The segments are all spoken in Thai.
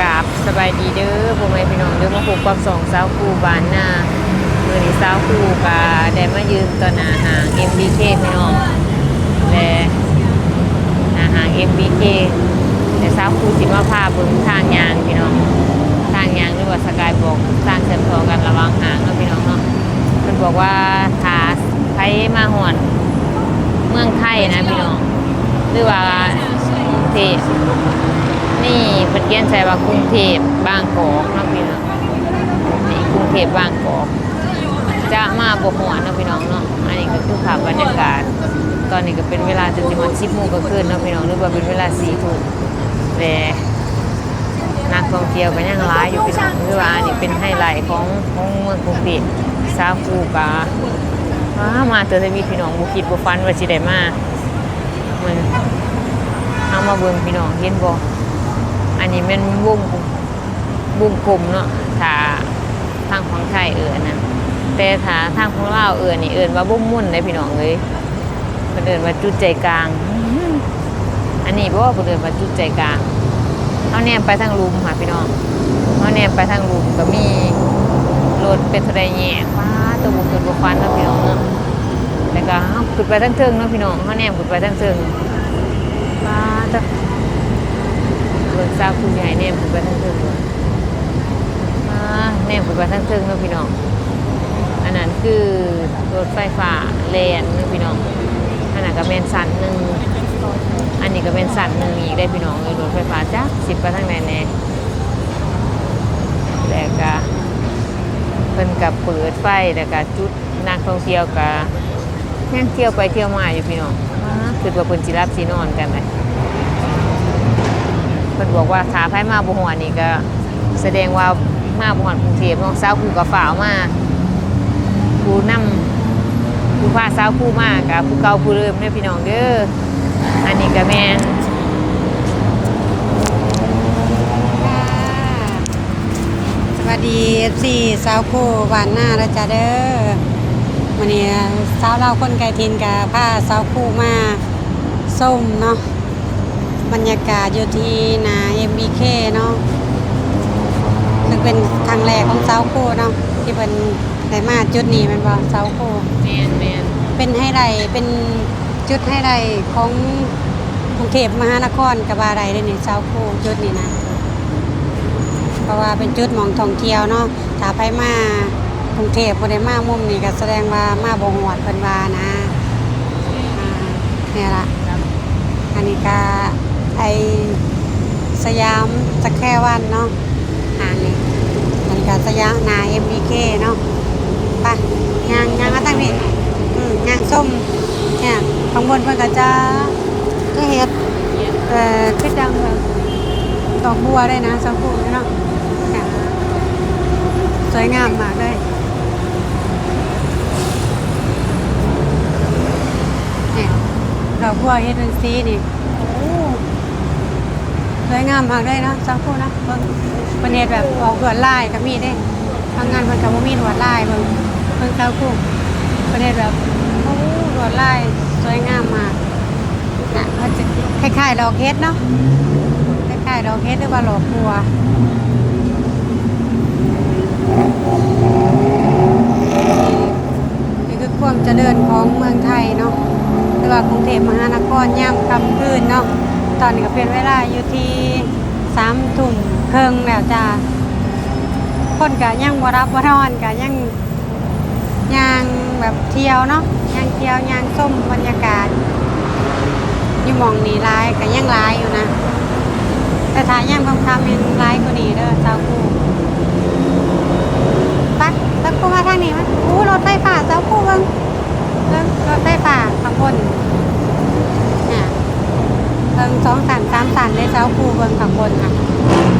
กราบสบายดีเด้อพ่อแม่พี่น้องเด้อมาพบกับสองสาวคู่บ้านหน้าเมื่อนี้สาวคู่กาได้มายืนต่อหน้าหาง MBK พี่น้องและหน้าหาง MBK แต่สาวคู่สิมาพาเบิ่งทางยางพี่น้องทางยางหรือว่าสกายบอกทางเส้นทางกันระว่างหางเนาะพี่น้องเนาะเพิ่นบอกว่าถ้าใครมาหอนเมืองไทยนะพี่น้องหรือว่าเท นี่เพิ่นเขียนใส่ว่ากรุงเทพบางกอกเนาะพี่น้องนี่กรุงเทพบางกอกจะมาบ่ฮอดเนาะพี่น้องเนาะอันนี้ก็คือภาพบรรยากาศ ตอนนี้ก็เป็นเวลาจนจะมัน10โมงก็คืนเนาะพี่น้องหรือว่าเป็นเวลา4ทุ่มแต่นักท่องเที่ยวก็ยังหลายอยู่พี่น้องคือว่าอันนี้เป็นไฮไลท์ของของเมืองกรุงเทพซาฟูกาอ้ามาเตอร์ทวีพี่น้องบ่คิดบ่ฝันว่าสิได้มามันเอามาเบิ่งพี่น้องเห็นบ่ นนี้เป็นวงวงกลมเนาะถ้าทางของไทยเอิญนะแต่ถ้าทางของลาวเอิญนี่เอิญว่าบุ้มมุ่นเลยพี่น้องเลยเพิ่นเอิญว่าจุดใจกลาง อันนี้บ่ว่าเพิ่นเอิญว่าจุดใจกลางเฮาแนมไปทางลุมค่ะพี่น้องเฮาแนมไปทางลุมก็มีรถเป็นทะเลแยกว้าตัวบุกขึ้นบ่ฟันนะพี่น้องเนาะแล้วก็ขึ้นไปทางเทิงเนาะพี่น้องเฮาแนมขึ้นไปทางเทิงว้าตัว เบิกทราคุณยายแนมคุณไปทั้งเทิงเลยอ่าแนมคุณไปทั้งเทิงเนาะพี่น้อง อันนั้นคือรถไฟฟ้าแลนเนาะพี่น้อง อันนั้นก็เป็นสันหนึ่ง อันนี้ก็เป็นสันหนึ่งอีกได้พี่น้องเลยรถไฟฟ้าจ้าสิบไปทางไหนแน่แล้วก็เพิ่นกับเปิดไฟแล้วก็จุดนักท่องเที่ยวก็แห่งเที่ยวไปเที่ยวมาอยู่พี่น้องคือว่าเพิ่นสิรับสินอนกันเลย เพิ่นบอกว่าขาไผมาบ่ฮอดนี่ก็แสดงว่ามาบ่ฮอดกรุงเทพน้องสาวกูก็ฝ่าวมาผู้นำผู้พาสาวกูมากับผู้เก่าผู้เริ่มเด้อพี่น้องเด้ออันนี้ก็แม่นสวัสดีเอฟซีสาวคู่หวานหน้าแล้วจ้าเด้อวันนี้สาวเราคนไกลทินกับผ้าสาวคู่มาส้มเนาะ บรรยากาศอยู่ที่นา MBK เนาะซึ่งเป็นครั้งแรกของสาวคู่เนาะที่เป็นได้มาจุดนี้แมันบอกสาวคู่แม่นแม่นเป็นไฮไลท์เป็นจุดไฮไลท์ของกรุงเทพมหานครกับบาไรเลยนี่เช้าคูจุดนี้นะ เพราะว่าเป็นจุดหมองท่องเที่ยวเนาะถ้าไปมากรุงเทพบ่ได้มามุมนี้ก็แสดงว่ามาบ่ฮอดเพิ่นว่านะอ่าเนี่ยล่ะ อันนี้ก็ ไอสยามสแค่วันเนาะหางนี่อันนี้ก็สยามนา MBK เคเนาะไปย่างย่างมาตั้งนี่อืมย่างส้มเนี่ยข้างบนเพิ่นก็จะก็เฮ็ดเอ่อคือจังแบบดอกบัวได้นะสักครู่เนาะสวยงามมากเลยเนี่ยดอกบัวเฮ็ดเป็นสีนี่ สวยงามมากเลยนะสักคู่นะเบิ่งเป็นเฮ็ดแบบออกลวดลายก็มีเด้ทางงานเพิ่นก็บ่มีลวดลายเบิ่งเบิ่งสักคู่เป็นเฮ็ดแบบโอ้ลวดลายสวยงามมากน่ะมันจะคล้ายๆดอกเฮ็ดเนาะคล้ายๆดอกเฮ็ดหรือว่าดอกบัวนี่คือความเจริญของเมืองไทยเนาะหรือว่ากรุงเทพมหานครย่ำคำคืนเนาะ ตอนนี้ก็เป็นเวลาอยู่ที่สามทุ่มครึ่งแล้วจ้าคนก็ยังบรับบ่นอนก็ยังยางแบบเที่ยวเนาะยางเที่ยวยางส้มบรรยากาศอยู่หมองนี้ร้ายก็ยังร้ายอยู่นะ แต่ถ้าย่างคำคำยังร้ายกว่านี้เด้อสากูไปแล้วกูมาทางนี้มั้ยอู้รถไฟฟ้าสากูเบิ่งเรื่งรถไฟฟ้าข้างบน เบิ่งสองสันสามสันในเสาคูเบิ่งข้างบนค่ะ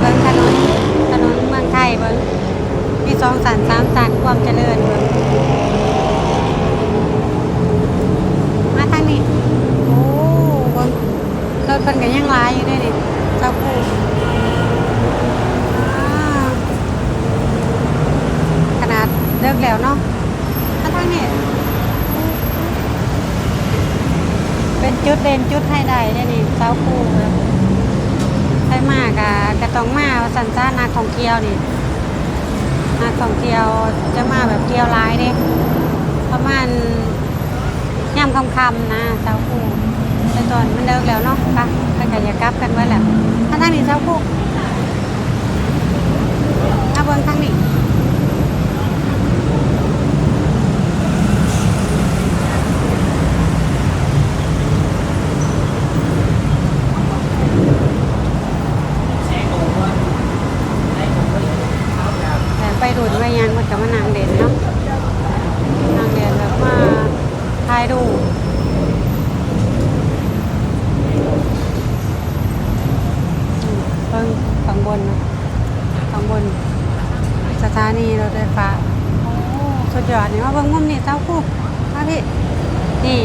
เบิ่งถนนถนนเมืองไทยเบิ่งมีสองสันสามสันความเจริญเบิ่งมาทางนี้โอ้เบิ่งรถเพิ่นก็ยังหลายอยู่เด้วยนี่เสาคูอ่าขนาดเลิกแล้วเนาะมาทางนี้ เป็นจุดเด่นจุดให้ได้เนี่ยนี่เสาคูครับใช่มากอะกระตองมาสันซ่านนักท่องเที่ยวนี่นักท่องเที่ยวจะมาแบบเที่ยวร้ายเด้ประมาณย่ำคำๆนะเช้าคู่แต่ตอนมันเลิกแล้วเนาะปะไปกันอย่ากลับกันไว้แหละถ้าทางนี้เช้าคู่ถ้าเบิ่งทางนี้ แต่ไปดูดไปยังมันกับมานางเด่นเนาะนางเด่นแบบมาถ่ายดูปเพิ่งข้าง บนนข้างบน สถานีรถไฟฟ้าโอ้สุดยอดนี่ว่าเบิ่งมุมนี่เจ้าคู่มาพี่นี่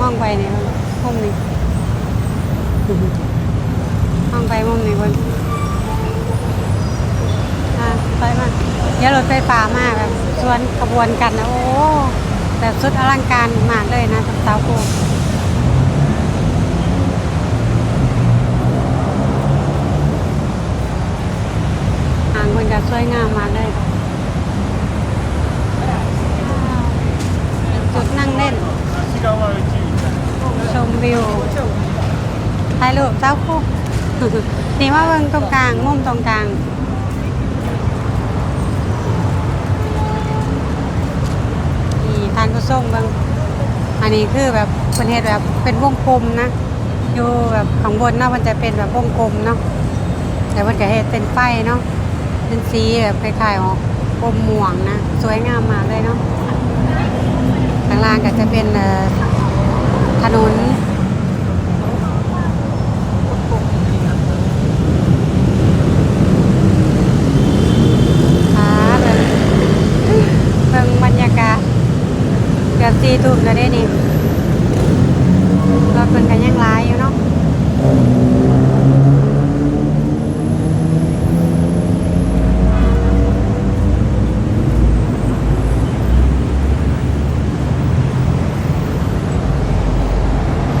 มองไปนี่เบิ่งมุมนี่มองไปมุมนี่บิ่งอะไปมาเดี๋ยวรถไฟฟ้ามากแบบชวนขบวนกันนะโอ้แบบสุดอลังการมากเลยนะสาวโกหาง มันจะสวยงามมากเลยจุดนั่งเล่น ชมวิวถ่ายรูปเจ้าคู่นี่ว่าเบิ่งตรงกลาง มุมตรงกลางนี่ทานก็ส่งเบางอันนี้คือแบบเป็นเฮ็ดแบบเป็นวงกลมนะ อยู่แบบข้างบนเนาะมันจะเป็นแบบวงกลมเนาะแต่มันก็เฮ็ดเป็นไฟเนาะ เป็นสีแบบคล้ายๆออกกลมม่วงนะ สวยงามมากเลยเนาะข้างล่างก็จะเป็นถนนค่ะเบิ่งเบิ่งบรรยากาศเกือบสี่ทุ่มแล้วเด้นี่รถเพิ่นก็ยังหลายอยู่เนาะ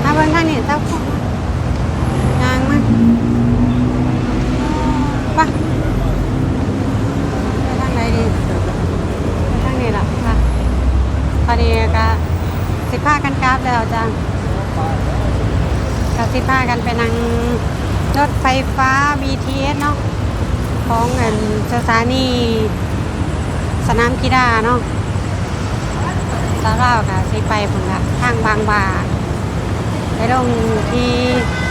ถ้าเบิ่งทางนี้เจ้าของยางมาไป ไปทางไหนดีไปทางนี้ล่ะค่ะตอนนี้ก็สิพากันกราฟแล้วจ้ะก็ สิพากันไปนั่งรถไฟฟ้า BTS เนาะของเงินสถานีสนามกีฬาเนาะสาวเราค่ะสิไปผมละทางบางบาไปลงที่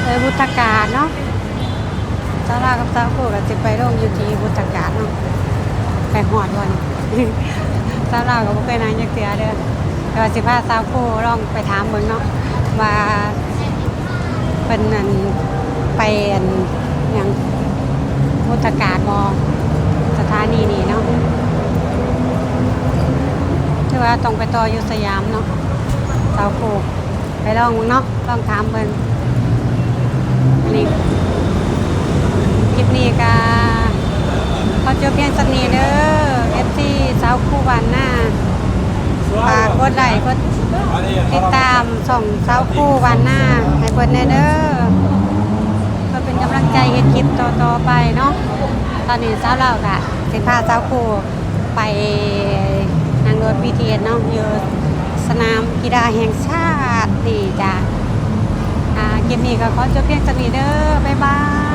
เออบุตรการเนาะเจ้าลากับเจ้าคู่กับจะไปโรงอยู่ที่บุตรการเนาะไปหอดวันเจ้าลากับบ่เคยนางยักเสียเด้อแต่ว่าสิพาเจ้าคู่ลองไปถามเบิ่งเนาะว่า เป็นอันไปอันหยังบุตการบ่สถานีนี่เนาะคือว่าต้องไปต่ออยู่สยามเนาะเจ้าคู่ไปลองเบิ่งเนาะลองถามเบิ่งอันนี้คลิปนี้ก็ขอจบเพียงสักนี้เด้อเอฟซีสาวคู่บ้านหน้าฝากกดไลค์กด ติดตามส่องสาคู่บ้านหน้าให้เพิ่นแน่เด้อเพื่อเป็นกำลังใจเฮ็ดคลิปต่อๆไปเนาะตอนนี้เสาเรากะสิพาเสาคู่ไปนั่งรถ BTS เนาะอยู่สนามกีฬาแห่งชาตินี่จ้ะอ่าคลิปนี้ก็ขอจบเพียงสักนี้เด้อบ๊ายบาย